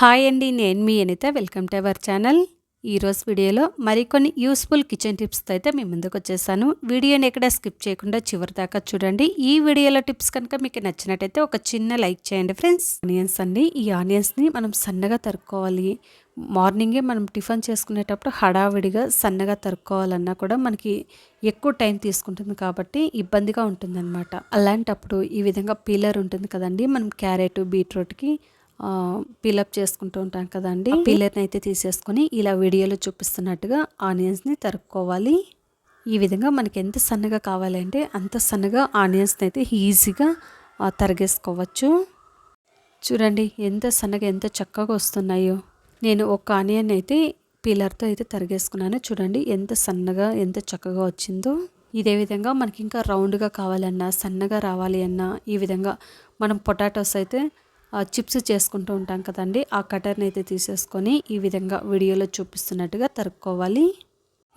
Hi అండి నేను మీ Anitha. Welcome to our channel. ఈరోజు వీడియోలో మరికొన్ని యూస్ఫుల్ కిచెన్ టిప్స్తో అయితే మీ ముందుకు వచ్చేసాను. వీడియోని ఎక్కడ స్కిప్ చేయకుండా చివరి దాకా చూడండి. ఈ వీడియోలో టిప్స్ కనుక మీకు నచ్చినట్టయితే ఒక చిన్న లైక్ చేయండి ఫ్రెండ్స్. ఆనియన్స్ అండి ఈ ఆనియన్స్ని మనం సన్నగా తరుక్కోవాలి. మార్నింగే మనం టిఫిన్ చేసుకునేటప్పుడు హడావిడిగా సన్నగా తరుక్కోవాలన్నా కూడా మనకి ఎక్కువ టైం తీసుకుంటుంది కాబట్టి ఇబ్బందిగా ఉంటుందన్నమాట. అలాంటప్పుడు ఈ విధంగా పీలర్ ఉంటుంది కదండి మనం క్యారెట్ బీట్రూట్కి పిలప్ చేసుకుంటూ ఉంటాం కదండి. పిల్లర్ని అయితే తీసేసుకొని ఇలా వీడియోలో చూపిస్తున్నట్టుగా ఆనియన్స్ని తరుక్కోవాలి. ఈ విధంగా మనకి ఎంత సన్నగా కావాలంటే అంత సన్నగా ఆనియన్స్ని అయితే ఈజీగా తరిగేసుకోవచ్చు. చూడండి ఎంత సన్నగా ఎంత చక్కగా వస్తున్నాయో. నేను ఒక ఆనియన్ అయితే పీలర్తో అయితే తరిగేసుకున్నాను. చూడండి ఎంత సన్నగా ఎంత చక్కగా వచ్చిందో. ఇదే విధంగా మనకి ఇంకా రౌండ్గా కావాలన్నా సన్నగా రావాలి అన్నా ఈ విధంగా మనం పొటాటోస్ అయితే చిప్స్ చేసుకుంటూ ఉంటాం కదండి. ఆ కటర్ని అయితే తీసేసుకొని ఈ విధంగా వీడియోలో చూపిస్తున్నట్టుగా తరుక్కోవాలి.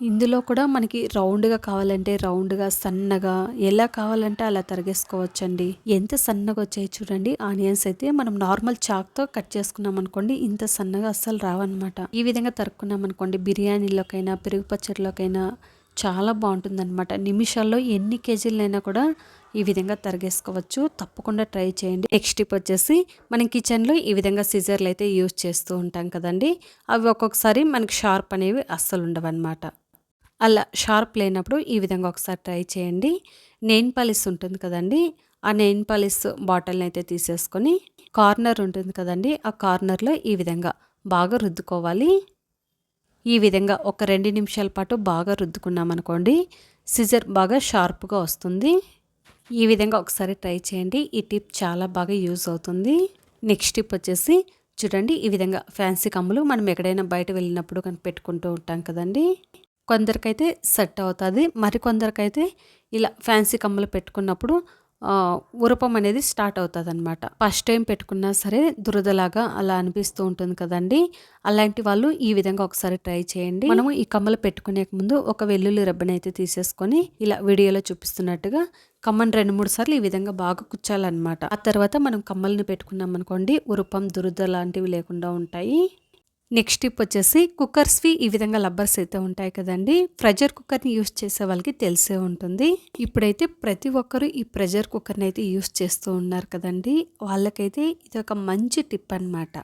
ఇందులో కూడా మనకి రౌండ్గా కావాలంటే రౌండ్గా సన్నగా ఎలా కావాలంటే అలా తరిగేసుకోవచ్చండి. ఎంత సన్నగా వచ్చాయి చూడండి. ఆనియన్స్ అయితే మనం నార్మల్ చాక్తో కట్ చేసుకున్నాం అనుకోండి ఇంత సన్నగా అస్సలు రావన్నమాట. ఈ విధంగా తరుక్కున్నాం అనుకోండి బిర్యానీలోకైనా పెరుగు పచ్చడిలోకైనా చాలా బాగుంటుందన్నమాట. నిమిషాల్లో ఎన్ని కేజీలైనా కూడా ఈ విధంగా తరిగేసుకోవచ్చు. తప్పకుండా ట్రై చేయండి. నెక్స్ట్ టిప్ వచ్చేసి మనం కిచెన్లో ఈ విధంగా సిజర్లు అయితే యూజ్ చేస్తూ ఉంటాం కదండి. అవి ఒక్కొక్కసారి మనకి షార్ప్ అనేవి అస్సలు ఉండవన్నమాట. అలా షార్ప్ లేనప్పుడు ఈ విధంగా ఒకసారి ట్రై చేయండి. నెయిన్ పాలిస్ ఉంటుంది కదండి. ఆ నెయిన్ పాలిస్ బాటిల్ని అయితే తీసేసుకొని కార్నర్ ఉంటుంది కదండి. ఆ కార్నర్లో ఈ విధంగా బాగా రుద్దుకోవాలి. ఈ విధంగా ఒక రెండు నిమిషాల పాటు బాగా రుద్దుకున్నామనుకోండి సిజర్ బాగా షార్ప్గా వస్తుంది. ఈ విధంగా ఒకసారి ట్రై చేయండి. ఈ టిప్ చాలా బాగా యూజ్ అవుతుంది. నెక్స్ట్ టిప్ వచ్చేసి చూడండి ఈ విధంగా ఫ్యాన్సీ కమ్ములు మనం ఎక్కడైనా బయట వెళ్ళినప్పుడు కానీ పెట్టుకుంటూ ఉంటాం కదండి. కొందరికైతే సెట్ అవుతుంది. మరికొందరికైతే ఇలా ఫ్యాన్సీ కమ్ములు పెట్టుకున్నప్పుడు ఉరపం అనేది స్టార్ట్ అవుతుంది అనమాట ఫస్ట్ టైం పెట్టుకున్నా సరే దురదలాగా అలా అనిపిస్తూ ఉంటుంది కదండి. అలాంటి వాళ్ళు ఈ విధంగా ఒకసారి ట్రై చేయండి. మనము ఈ కమ్మలు పెట్టుకునే ముందు ఒక వెల్లుల్లి రబ్బని అయితే తీసేసుకొని ఇలా వీడియోలో చూపిస్తున్నట్టుగా కమ్మని రెండు మూడు సార్లు ఈ విధంగా బాగా కుచ్చాలన్నమాట. ఆ తర్వాత మనం కమ్మల్ని పెట్టుకున్నాం అనుకోండి ఉరపం దురద లాంటివి లేకుండా ఉంటాయి. నెక్స్ట్ టిప్ వచ్చేసి కుక్కర్స్వి ఈ విధంగా లబ్బర్స్ అయితే ఉంటాయి కదండి. ప్రెషర్ కుక్కర్ని యూస్ చేసే వాళ్ళకి తెలిసే ఉంటుంది. ఇప్పుడైతే ప్రతి ఒక్కరు ఈ ప్రెషర్ కుక్కర్ని అయితే యూస్ చేస్తూ ఉన్నారు కదండి. వాళ్ళకైతే ఇది ఒక మంచి టిప్ అనమాట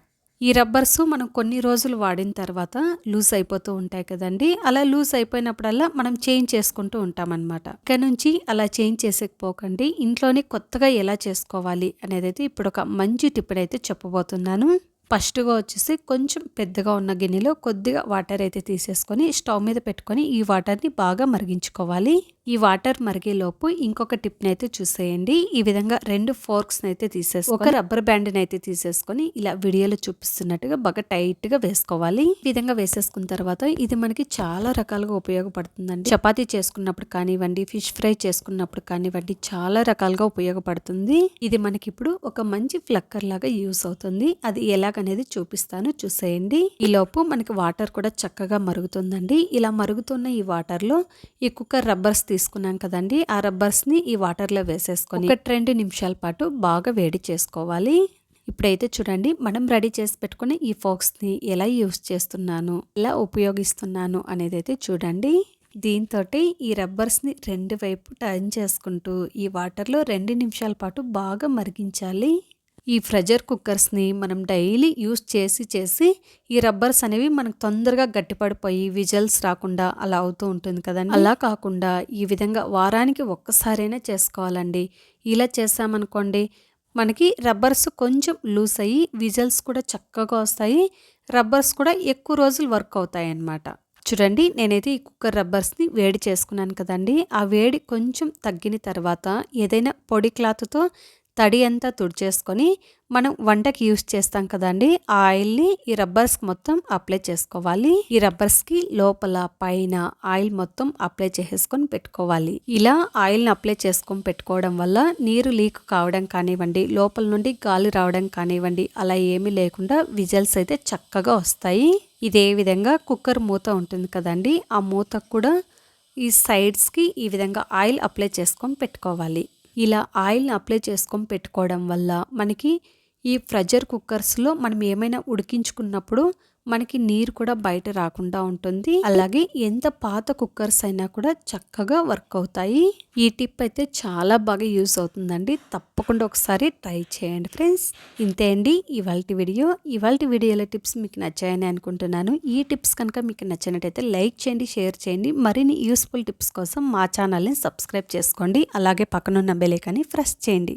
ఈ రబ్బర్స్ మనం కొన్ని రోజులు వాడిన తర్వాత లూజ్ అయిపోతూ ఉంటాయి కదండి. అలా లూజ్ అయిపోయినప్పుడల్లా మనం చేంజ్ చేసుకుంటూ ఉంటామన్నమాట. ఇక్కడ నుంచి అలా చేంజ్ చేసేకపోకండి. ఇంట్లోనే కొత్తగా ఎలా చేసుకోవాలి అనేది అయితే ఇప్పుడు ఒక మంచి టిప్ అయితే చెప్పబోతున్నాను. ఫస్ట్గా వచ్చేసి కొంచెం పెద్దగా ఉన్న గిన్నెలో కొద్దిగా వాటర్ అయితే తీసేసుకొని స్టవ్ మీద పెట్టుకొని ఈ వాటర్ని బాగా మరిగించుకోవాలి. ఈ వాటర్ మరిగేలోపు ఇంకొక టిప్ని అయితే చూసేయండి. ఈ విధంగా రెండు ఫోర్క్స్ని అయితే తీసేసి ఒక రబ్బర్ బ్యాండ్ని అయితే తీసేసుకొని ఇలా వీడియోలో చూపిస్తున్నట్టుగా బాగా టైట్గా వేసుకోవాలి. ఈ విధంగా వేసేసుకున్న తర్వాత ఇది మనకి చాలా రకాలుగా ఉపయోగపడుతుందండి. చపాతీ చేసుకున్నప్పుడు కానివ్వండి ఫిష్ ఫ్రై చేసుకున్నప్పుడు కానివ్వండి చాలా రకాలుగా ఉపయోగపడుతుంది. ఇది మనకి ఇప్పుడు ఒక మంచి ఫ్లక్కర్ లాగా యూస్ అవుతుంది. అది ఎలాగనేది చూపిస్తాను చూసేయండి. ఈ లోపు మనకి వాటర్ కూడా చక్కగా మరుగుతుందండి. ఇలా మరుగుతున్న ఈ వాటర్లో ఈ కుక్కర్ రబ్బర్స్ తీసుకున్నాం కదండి. ఆ రబ్బర్స్ని ఈ వాటర్లో వేసేసుకొని ఒక రెండు నిమిషాల పాటు బాగా వేడి చేసుకోవాలి. ఇప్పుడైతే చూడండి మనం రెడీ చేసి పెట్టుకుని ఈ ఫోక్స్ని ఎలా యూస్ చేస్తున్నాను ఎలా ఉపయోగిస్తున్నాను అనేది అయితే చూడండి. దీంతో ఈ రబ్బర్స్ని రెండు వైపు టర్న్ చేసుకుంటూ ఈ వాటర్లో రెండు నిమిషాల పాటు బాగా మరిగించాలి. ఈ ప్రెజర్ కుక్కర్స్ని మనం డైలీ యూస్ చేసి చేసి ఈ రబ్బర్స్ అనేవి మనకు తొందరగా గట్టిపడిపోయి విజల్స్ రాకుండా అలా అవుతూ ఉంటుంది కదండి. అలా కాకుండా ఈ విధంగా వారానికి ఒక్కసారైనా చేసుకోవాలండి. ఇలా చేసామనుకోండి మనకి రబ్బర్స్ కొంచెం లూస్ అయ్యి విజల్స్ కూడా చక్కగా వస్తాయి. రబ్బర్స్ కూడా ఎక్కువ రోజులు వర్క్ అవుతాయి అన్నమాట చూడండి నేనైతే ఈ కుక్కర్ రబ్బర్స్ని వేడి చేసుకున్నాను కదండి. ఆ వేడి కొంచెం తగ్గిన తర్వాత ఏదైనా పొడి క్లాత్తో తడి అంతా తుడిచేసుకొని మనం వంటకి యూస్ చేస్తాం కదండి ఆ ఆయిల్ని ఈ రబ్బర్స్కి మొత్తం అప్లై చేసుకోవాలి. ఈ రబ్బర్స్కి లోపల పైన ఆయిల్ మొత్తం అప్లై చేసుకొని పెట్టుకోవాలి. ఇలా ఆయిల్ని అప్లై చేసుకొని పెట్టుకోవడం వల్ల నీరు లీక్ కావడం కానివ్వండి లోపల నుండి గాలి రావడం కానివ్వండి అలా ఏమీ లేకుండా విజల్స్ అయితే చక్కగా వస్తాయి. ఇదే విధంగా కుక్కర్ మూత ఉంటుంది కదండి ఆ మూతకు కూడా ఈ సైడ్స్కి ఈ విధంగా ఆయిల్ అప్లై చేసుకొని పెట్టుకోవాలి. ఇలా ఆయిల్ని అప్లై చేసుకొని పెట్టుకోవడం వల్ల మనకి ఈ ప్రెషర్ కుక్కర్స్లో మనం ఏమైనా ఉడికించుకున్నప్పుడు మనకి నీరు కూడా బయట రాకుండా ఉంటుంది. అలాగే ఎంత పాత కుక్కర్స్ అయినా కూడా చక్కగా వర్క్ అవుతాయి. ఈ టిప్ అయితే చాలా బాగా యూస్ అవుతుందండి. తప్పకుండా ఒకసారి ట్రై చేయండి ఫ్రెండ్స్. ఇంతే అండి ఇవాళ వీడియో. ఇవాళ వీడియోల టిప్స్ మీకు నచ్చాయని అనుకుంటున్నాను. ఈ టిప్స్ కనుక మీకు నచ్చినట్టయితే లైక్ చేయండి షేర్ చేయండి. మరిన్ని యూస్ఫుల్ టిప్స్ కోసం మా ఛానల్ని సబ్స్క్రైబ్ చేసుకోండి. అలాగే పక్కనున్న బెలేకని ప్రెస్ చేయండి.